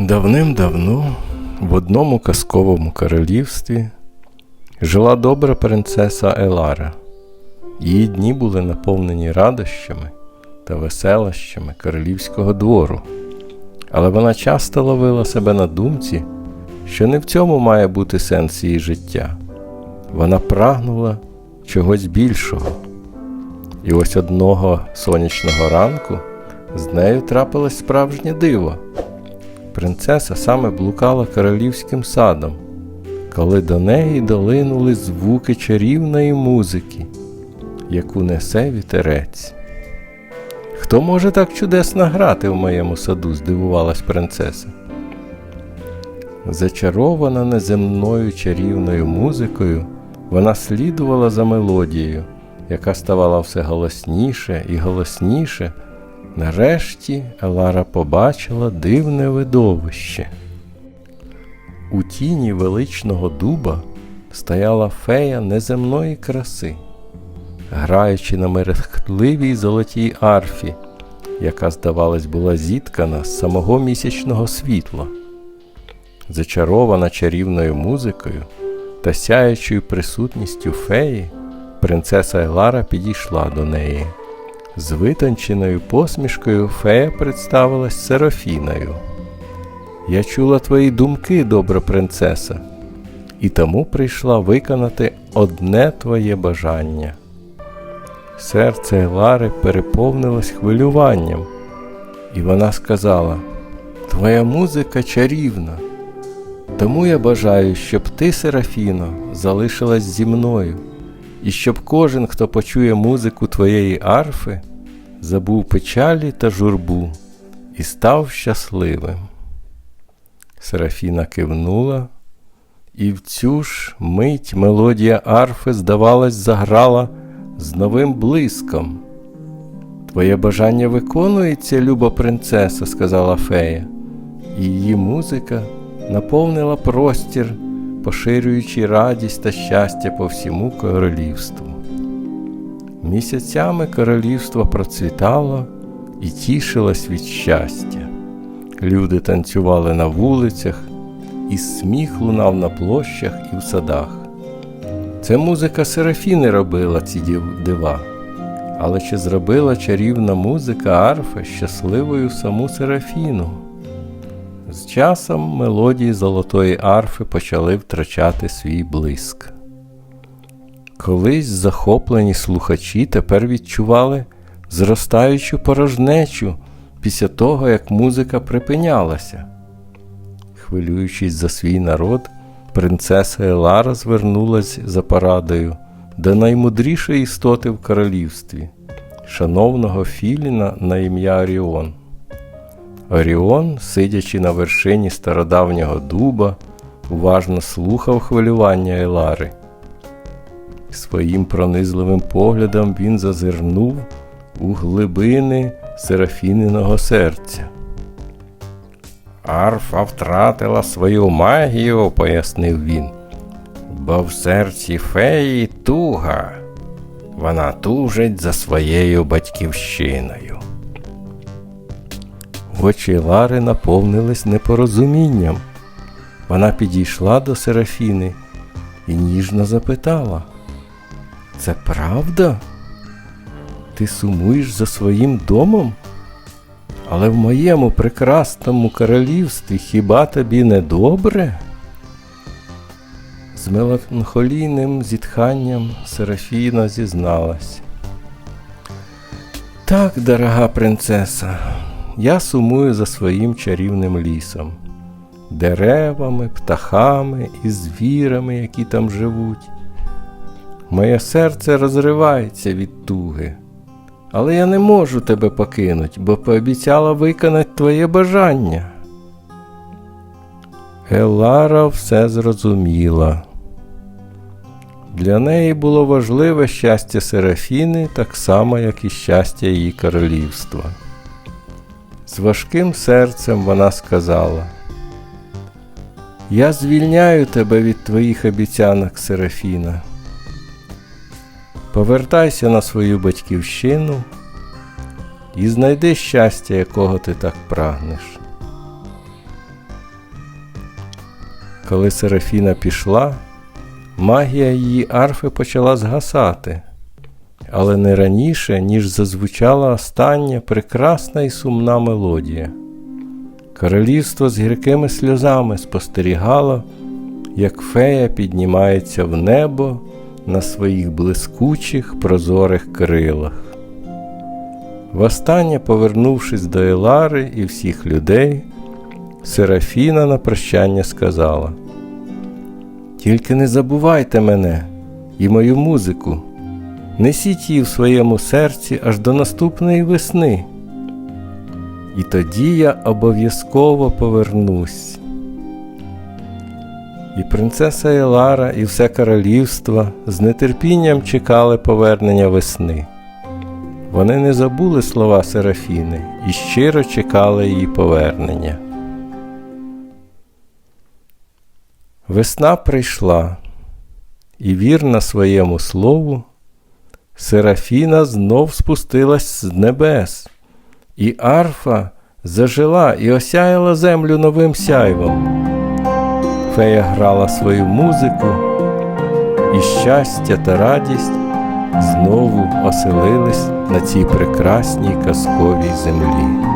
Давним-давно в одному казковому королівстві жила добра принцеса Елара. Її дні були наповнені радощами та веселощами королівського двору, але вона часто ловила себе на думці, що не в цьому має бути сенс її життя. Вона прагнула чогось більшого. І ось одного сонячного ранку з нею трапилось справжнє диво. Принцеса саме блукала королівським садом, коли до неї долинули звуки чарівної музики, яку несе вітерець. Хто може так чудесно грати в моєму саду? здивувалась принцеса. Зачарована неземною чарівною музикою, вона слідувала за мелодією, яка ставала все голосніше і голосніше. Нарешті Елара побачила дивне видовище. У тіні величного дуба стояла фея неземної краси, граючи на мерехтливій золотій арфі, яка, здавалось, була зіткана з самого місячного світла. Зачарована чарівною музикою та сяючою присутністю феї, принцеса Елара підійшла до неї. З витонченою посмішкою фея представилась Серафіною. Я чула твої думки, добра принцеса, і тому прийшла виконати одне твоє бажання. Серце Елари переповнилось хвилюванням, і вона сказала: Твоя музика чарівна, тому я бажаю, щоб ти, Серафіно, залишилась зі мною і щоб кожен, хто почує музику твоєї арфи, забув печалі та журбу і став щасливим. Серафіна кивнула, і в цю ж мить мелодія арфи, здавалось, заграла з новим блиском. Твоє бажання виконується, люба принцеса, сказала фея, і її музика наповнила простір поширюючи радість та щастя по всьому королівству. Місяцями королівство процвітало і тішилось від щастя. Люди танцювали на вулицях, і сміх лунав на площах і в садах. Це музика Серафіни робила ці дива, але чи зробила чарівна музика арфи щасливою саму Серафіну? З часом мелодії золотої арфи почали втрачати свій блиск. Колись захоплені слухачі тепер відчували зростаючу порожнечу після того, як музика припинялася. Хвилюючись за свій народ, принцеса Елара звернулась за порадою до наймудрішої істоти в королівстві, шановного Філіна на ім'я Оріон. Оріон, сидячи на вершині стародавнього дуба, уважно слухав хвилювання Елари. Своїм пронизливим поглядом він зазирнув у глибини Серафіниного серця. Арфа втратила свою магію, пояснив він, бо в серці феї туга. Вона тужить за своєю батьківщиною. Очі Лари наповнились непорозумінням. Вона підійшла до Серафіни і ніжно запитала: Це правда? Ти сумуєш за своїм домом? Але в моєму прекрасному королівстві хіба тобі не добре? З меланхолійним зітханням Серафіна зізналась. Так, дорога принцеса, я сумую за своїм чарівним лісом, деревами, птахами і звірами, які там живуть. Моє серце розривається від туги, але я не можу тебе покинути, бо пообіцяла виконати твоє бажання. Елара все зрозуміла. Для неї було важливе щастя Серафіни так само, як і щастя її королівства. З важким серцем вона сказала: Я звільняю тебе від твоїх обіцянок, Серафіна. Повертайся на свою батьківщину і знайди щастя, якого ти так прагнеш. Коли Серафіна пішла, магія її арфи почала згасати, але не раніше, ніж зазвучала остання прекрасна і сумна мелодія. Королівство з гіркими сльозами спостерігало, як фея піднімається в небо на своїх блискучих прозорих крилах. Востаннє повернувшись до Елари і всіх людей, Серафіна на прощання сказала: Тільки не забувайте мене і мою музику, несіть її в своєму серці аж до наступної весни. І тоді я обов'язково повернусь. І принцеса Елара, і все королівство з нетерпінням чекали повернення весни. Вони не забули слова Серафіни і щиро чекали її повернення. Весна прийшла, і вірна своєму слову, Серафіна знов спустилась з небес, і арфа зажила і осяяла землю новим сяйвом. Фея грала свою музику, і щастя та радість знову оселились на цій прекрасній казковій землі.